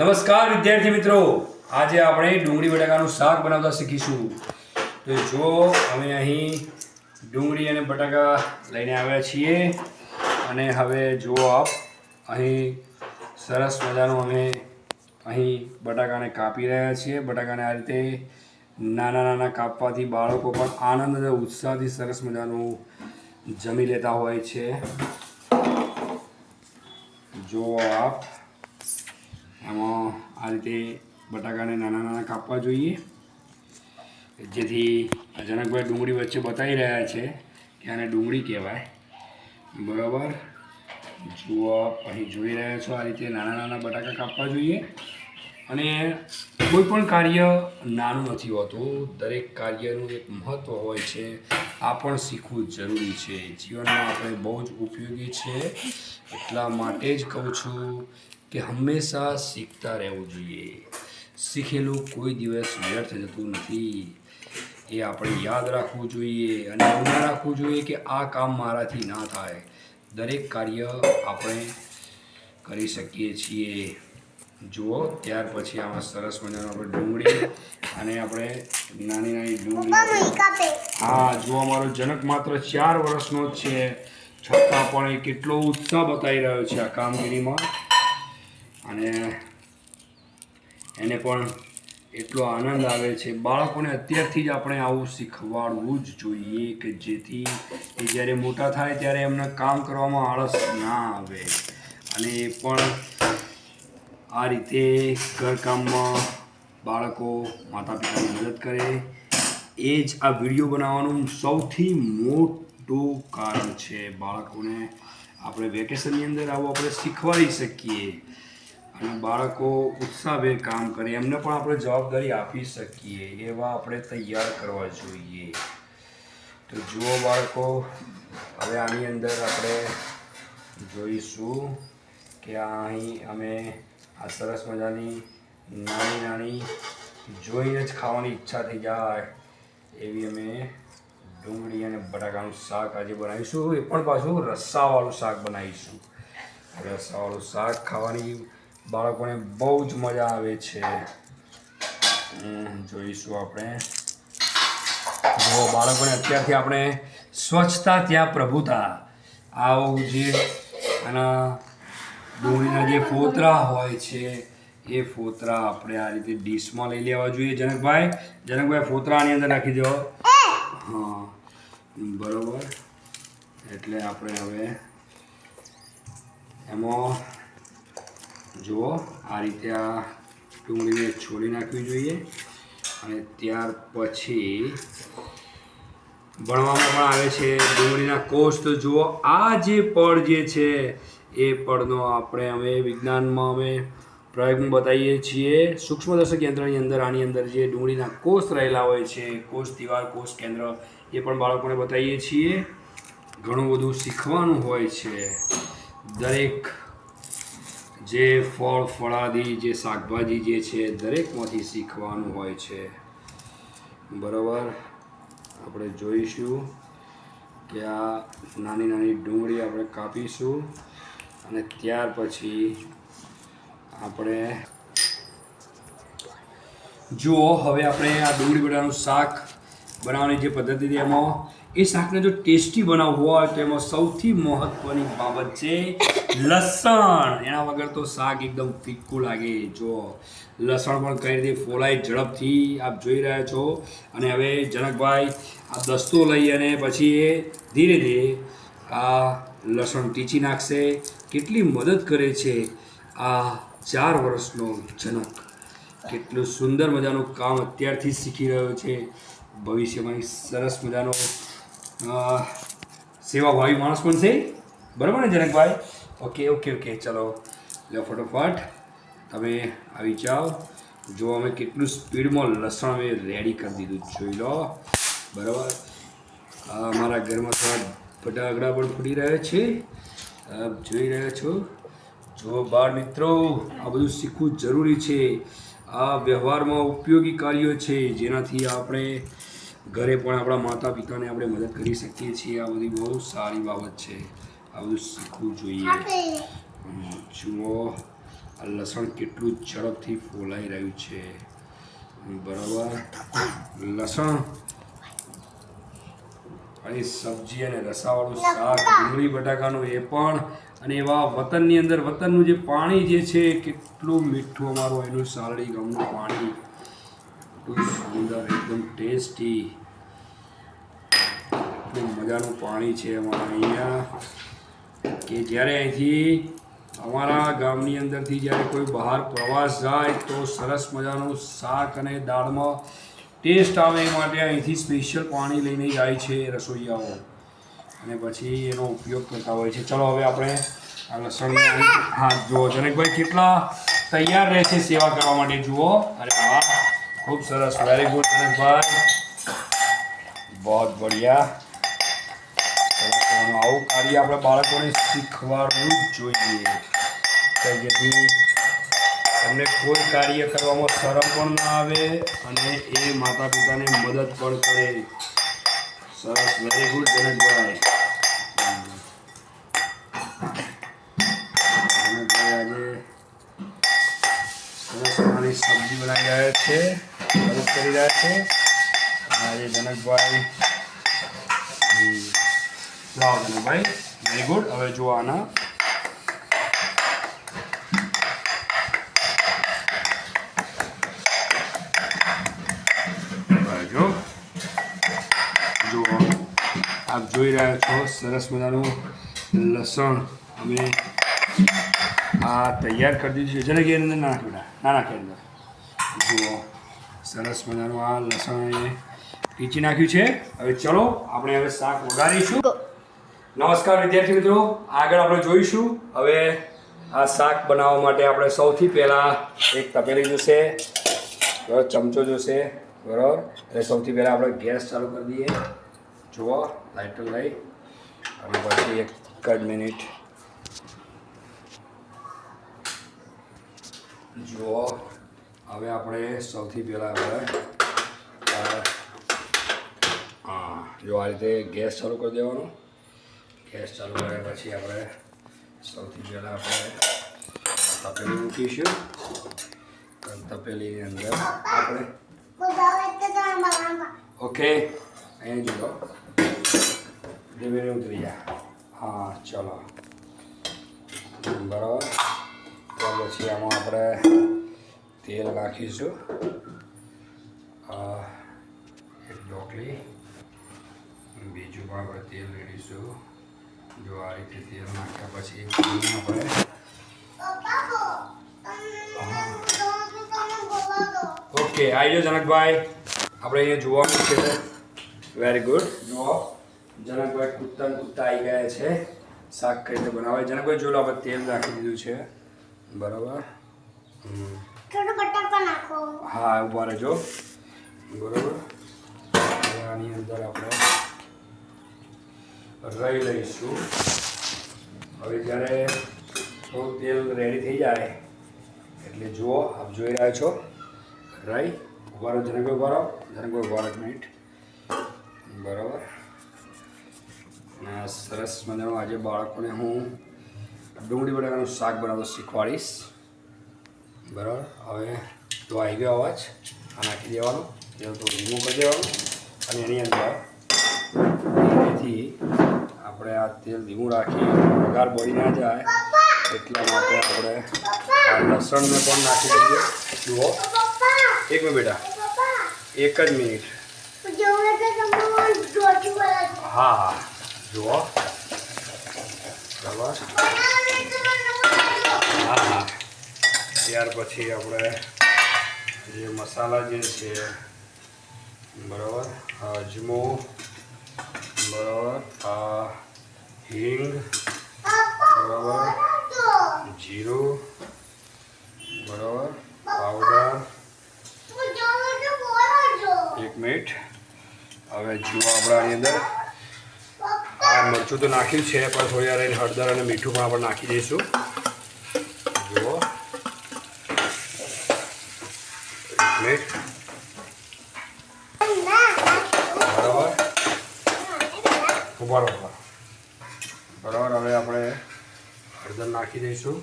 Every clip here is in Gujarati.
નમસ્કાર વિદ્યાર્થી મિત્રો. આજે આપણે ડુંગળી બટાકાનું શાક બનાવતા શીખીશું. તો જો અમે અહીં ડુંગળી અને બટાકા લઈને આવ્યા છીએ અને હવે જુઓ આપ અહીં સરસ મજાનું અમે અહીં બટાકાને કાપી રહ્યા છીએ. બટાકાને આ રીતે નાના નાના કાપવાથી બાળકો પણ આનંદ અને ઉત્સાહથી સરસ મજાનું જમી લેતા હોય છે. જુઓ આપ એમાં આ રીતે બટાકાને નાના નાના કાપવા જોઈએ. જેથી જનકભાઈ ડુંગળી વચ્ચે બતાવી રહ્યા છે કે આને ડુંગળી કહેવાય. બરાબર? જુઓ અહીં જોઈ રહ્યા છો આ રીતે નાના નાના બટાકા કાપવા જોઈએ. અને કોઈ પણ કાર્ય નાનું નથી હોતું. દરેક કાર્યનું એક મહત્ત્વ હોય છે. આ પણ શીખવું જરૂરી છે. જીવનમાં આપણે બહુ જ ઉપયોગી છે. એટલા માટે જ કહું છું કે હંમેશા શીખતા રહેવું જોઈએ. શીખેલું કોઈ દિવસ વ્યર્થ જતું નથી. એ આપણે યાદ રાખવું જોઈએ અને એવું ના રાખવું જોઈએ કે આ કામ મારાથી ના થાય. દરેક કાર્ય આપણે કરી શકીએ છીએ. જુઓ ત્યાર પછી આમાં સરસ મજાનો આપણે ડુંગળી અને આપણે નાની નાની ડુંગળી હા જો અમારો જનક માત્ર ચાર વર્ષનો જ છે. છતાં પણ એ કેટલો ઉત્સાહ બતાવી રહ્યો છે આ કામગીરીમાં. અને એને પણ એટલો આનંદ આવે છે. બાળકોને અત્યારથી જ આપણે આવું શીખવાડવું જ જોઈએ કે જેથી એ જ્યારે મોટા થાય ત્યારે એમને કામ કરવામાં આળસ ના આવે. અને એ પણ આ રીતે ઘરકામમાં બાળકો માતા પિતાની મદદ કરે. એ જ આ વીડિયો બનાવવાનું સૌથી મોટું કારણ છે. બાળકોને આપણે વેકેશનની અંદર આવું આપણે શીખવાડી શકીએ. અને બાળકો ઉત્સાહભેર કામ કરે, એમને પણ આપણે જવાબદારી આપી શકીએ, એવા આપણે તૈયાર કરવા જોઈએ. તો જુઓ બાળકો, હવે આની અંદર આપણે જોઈશું કે આ અહીં અમે આ સરસ મજાની નાની નાની જોઈને જ ખાવાની ઈચ્છા થઈ જાય એવી અમે ડુંગળી અને બટાકાનું શાક આજે બનાવીશું. એ પણ પાછું રસ્સાવાળું શાક બનાવીશું. રસ્સાવાળું શાક ખાવાની બાળકોને બહુ જ મજા આવે છે. જોઈશું આપણે. જો બાળકોને અત્યારથી આપણે સ્વચ્છતા ત્યાં પ્રભુતા. આવું જે આના ડુંગળીના જે ફોતરા હોય છે, એ ફોતરા આપણે આ રીતે ડીશમાં લઈ લેવા જોઈએ. જનકભાઈ જનકભાઈ ફોતરાની અંદર નાખી દો. હા, બરોબર. એટલે આપણે હવે એમાં જુઓ, આ રીતે આ ડુંગળીને છોડી નાખવી જોઈએ. અને ત્યાર પછી ભણવામાં પણ આવે છે ડુંગળીના કોષ. તો જુઓ, આ જે પળ જે છે, એ પળનો આપણે અમે વિજ્ઞાનમાં અમે પ્રયોગમાં બતાવીએ છીએ. સૂક્ષ્મદર્શક યંત્રની અંદર, આની અંદર જે ડુંગળીના કોષ રહેલા હોય છે, કોષ, દિવાલ, કોષ કેન્દ્ર, એ પણ બાળકોને બતાવીએ છીએ. ઘણું બધું શીખવાનું હોય છે. દરેક જે ફળ, ફળાદી, જે શાકભાજી જે છે, દરેકમાંથી શીખવાનું હોય છે. બરાબર? આપણે જોઈશું કે આ નાની નાની ડુંગળી આપણે કાપીશું અને ત્યાર પછી આપણે જુઓ, હવે આપણે આ ડુંગળી બટાનું શાક બનાવવાની જે પદ્ધતિ છે એમાં, એ શાકને જો ટેસ્ટી બનાવવું હોય તો એમાં સૌથી મહત્ત્વની બાબત છે લસણ. એના વગર તો શાક એકદમ ફિક્કું લાગે. જો, લસણ પણ કઈ રીતે ફોલાય ઝડપથી આપ જોઈ રહ્યા છો. અને હવે જનકભાઈ આ દસ્તો લઈ અને પછી એ ધીરે ધીરે આ લસણ ટીચી નાખશે. કેટલી મદદ કરે છે આ ચાર વર્ષનો જનક. કેટલું સુંદર મજાનું કામ અત્યારથી શીખી રહ્યો છે. ભવિષ્યમાં સરસ મજાનો સેવાભાવી માણસ પણ છે બરાબર ને જનકભાઈ? ઓકે ઓકે ઓકે ચલો. લો ફટોફટ. તમે આવી જાઓ. જો અમે કેટલું સ્પીડમાં લસણ અમે રેડી કરી દીધું. જોઈ લો. બરાબર. મારા ઘરમાં થોડા ફટાકડા પણ ફૂટી રહ્યા છે. જોઈ રહ્યા છો? જો બાળ મિત્રો, આ બધું શીખવું જરૂરી છે. આ વ્યવહારમાં ઉપયોગી કાર્યો છે. જેનાથી આપણે ઘરે પણ આપણા માતા પિતાને આપણે મદદ કરી શકીએ છીએ. આ બધી બહુ સારી બાબત છે. આ બધું શીખવું જોઈએ. જુઓ આ લસણ કેટલું ઝડપથી ફોલાઈ રહ્યું છે. બરાબર? લસણ અને સબ્જી અને રસાવાળું શાક, ડુંગળી, બટાકાનું એ પણ. અને એવા વતનની અંદર, વતનનું જે પાણી જે છે, કેટલું મીઠું અમારું એનું સાલડી ગામનું પાણી. એટલું સુંદર, એકદમ ટેસ્ટી. એટલું મજાનું પાણી છે અમારા અહીંયા. કે જ્યારે અહીંથી અમારા ગામની અંદરથી જ્યારે કોઈ બહાર પ્રવાસ જાય તો સરસ મજાનું શાક અને દાળમાં ટેસ્ટ આવે એ માટે અહીંથી સ્પેશિયલ પાણી લઈને જાય છે રસોઈયાઓ. અને પછી એનો ઉપયોગ કરતા હોય છે. ચલો હવે આપણે આ લસણ હા, જુઓ જનકભાઈ કેટલા તૈયાર રહે છે સેવા કરવા માટે, જુઓ. અરે વાહ, ખૂબ સરસ. વેરી ગુડ જનકભાઈ. બહુ બઢિયા. આવું કાર્ય આપણે બાળકોને શીખવાડવું જ જોઈએ. કે જેથી એમને કોઈ કાર્ય કરવામાં શરમ પણ ના આવે અને એ માતા પિતાને મદદ પણ કરે. સરસ વેરી ગુડ જનકભાઈ. આજે સરસ મજાની સબ્જી બનાવી રહ્યા છે, મદદ કરી રહ્યા છે. આજે જનકભાઈ લાવો ભાઈ વેરી ગુડ હવે જો આના જો જો આપ જોઈ રહ્યા છો સરસ મજાનું લસણ. અમે આ તૈયાર કરી દીધું છે. જેને કે અંદર નાના બેટા. ના નાખે અંદર. જુઓ. સરસ મજાનું આ લસણ એ પીચી નાખ્યું છે. હવે ચલો, આપણે હવે શાક વઘારીશું. નમસ્કાર વિદ્યાર્થી મિત્રો. આગળ આપણે જોઈશું. હવે આ શાક બનાવવા માટે આપણે સૌથી પહેલાં એક તપેલી જોશે, બરાબર, ચમચો જોશે, બરાબર. એટલે સૌથી પહેલાં આપણે ગેસ ચાલુ કરી દઈએ. જુઓ, લાઇટર લઈ. અને પછી એક જ મિનિટ. જુઓ, હવે આપણે સૌથી પહેલાં આપણે હા જો આ રીતે ગેસ ચાલુ કરી દેવાનો. ગેસ ચાલુ કર્યા પછી આપણે સૌથી પહેલાં આપણે તપેલી મૂકીશું તપેલીની અંદર આપણે ઓકે, અહીંયા જુઓ. ધીમે ઉતરી જા. હા, ચલો. બરાબર. ત્યાર પછી આમાં આપણે તેલ નાખીશું. એક ઢોકળી. બીજું પણ આપણે તેલ રેડીશું. જો આ રીતે તેલ નાખ્યા પછી ઓકે આવી જાઓ જનકભાઈ આપણે અહીંયા જોવાનું છે. વેરી ગુડ જુઓ જનકભાઈ કૂદતા કૂદતા આવી ગયા છે. શાક કઈ રીતે બનાવે. જનકભાઈ જોડે આપણે તેલ નાખી દીધું છે. બરાબર? હમ. હા ઊભા રહેજો. બરાબર? આની અંદર આપણે રહી લઈશું. હવે જ્યારે થોડું તેલ રેડી થઈ જાય, એટલે જુઓ, આપ જોઈ રહ્યા છો રહો ઊભા રહો જનકભાઈ ઊભા રહો મિનિટ. બરાબર. સરસ મજાનું આજે બાળકોને હું ડુંગળી બટાકાનું શાક બનાવતો શીખવાડીશ. બરાબર. હવે તો આવી ગયો અવાજ. આ નાખી દેવાનો. તેલ થોડું ધીમું કરી દેવાનું. અને એની અંદર એથી આપણે આ તેલ ધીમું રાખી વઘાર બળી ના જાય. એટલા માટે આપણે આ લસણને પણ નાખી દઈએ. જુઓ. એક મિનિટ બેટા. એક જ મિનિટ. હા હા. જુઓ. બરાબર. હા હા. ત્યાર પછી આપણે જે મસાલા જે છે બરાબર આ અજમો બરાબર? આ હિંગ, બરાબર? જીરું, બરાબર? પાવડર. એક મિનિટ. હવે જુઓ આપણે આની અંદર. આ મરચું તો નાખ્યું છે, પણ થોડી વાર હળદર અને મીઠું પણ આપણે નાખી દઈશું. જુઓ એક મિનિટ બરાબર ઊભા રહો. બરાબર હવે આપણે હળદર નાખી દઈશું.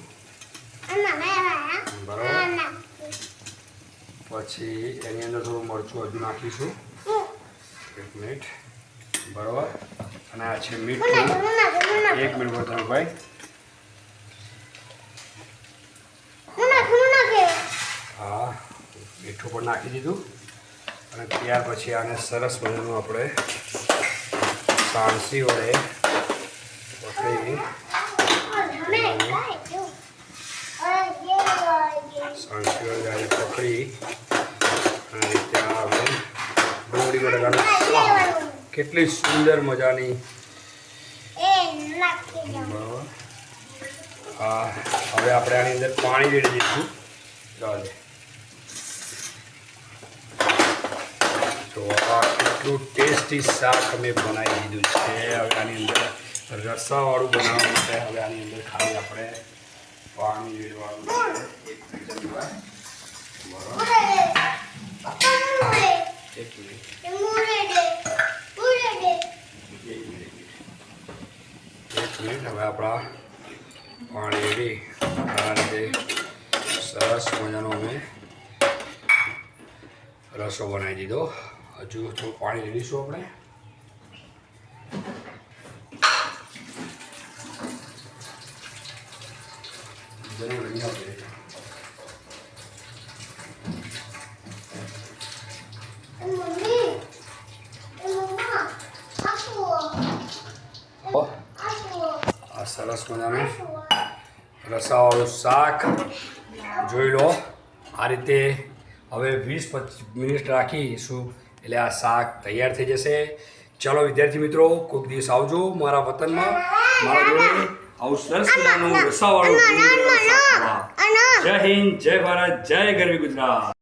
બરાબર. પછી એની અંદર થોડું મરચું હજુ નાખીશું. એક મિનિટ. બરાબર. અને આ છે મીઠું. એક મિનિટ વર્તન ભાઈ. હા મીઠું પણ નાખી દીધું. અને ત્યાર પછી આને સરસ મજાનું આપણે સાણસી વડે પકડી સાણસી વડે ગાડી પકડી અને ત્યાં આપણે ડુંગળી બટાકાનું કેટલી સુંદર મજાની બરાબર હા હવે આપણે આની અંદર પાણી રેડી દઈશું ચાલે તો આ કેટલું ટેસ્ટી શાક અમે બનાવી દીધું છે. હવે આની અંદર રસાવાળું બનાવવા માટે હવે આની અંદર ખાલી આપણે પાણી રેડવાનું છે. એક મિનિટ. હવે આપણા પાણી રેડી. સરસ મજાનો અમે રસો બનાવી દીધો. હજુ થોડું પાણી રેડીશું આપણે. જરૂર આવજે. આ સરસ મજાનું રસાવાળું શાક. જોઈ લો આ રીતે હવે વીસ પચીસ મિનિટ રાખીશું. એટલે આ શાક તૈયાર થઈ જશે. ચલો વિદ્યાર્થી મિત્રો કોઈક દિવસ આવજો મારા વતનમાં. મારા જોડે આવું સરસ મજાનું રસાવાળું. જય હિન્દ જય ભારત જય ગરવી ગુજરાત.